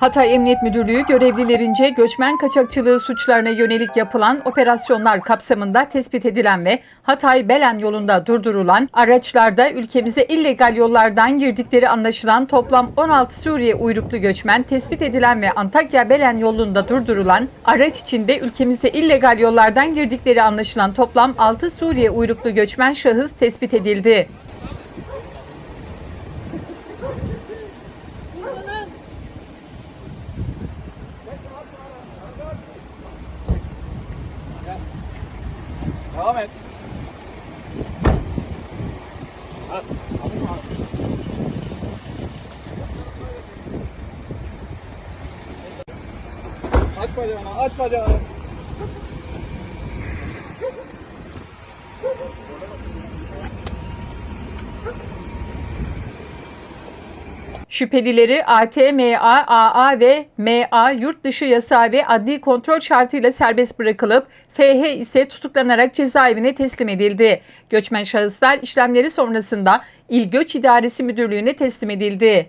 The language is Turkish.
Hatay Emniyet Müdürlüğü görevlilerince göçmen kaçakçılığı suçlarına yönelik yapılan operasyonlar kapsamında tespit edilen ve Hatay-Belen yolunda durdurulan araçlarda ülkemize illegal yollardan girdikleri anlaşılan toplam 16 Suriye uyruklu göçmen tespit edilen ve Antakya-Belen yolunda durdurulan araç içinde ülkemize illegal yollardan girdikleri anlaşılan toplam 6 Suriye uyruklu göçmen şahıs tespit edildi. Devam et. Aç bacağını, aç bacağını. Şüphelileri ATMA, AA ve MA yurt dışı yasağı ve adli kontrol şartıyla serbest bırakılıp FH ise tutuklanarak cezaevine teslim edildi. Göçmen şahıslar işlemleri sonrasında İl Göç İdaresi Müdürlüğü'ne teslim edildi.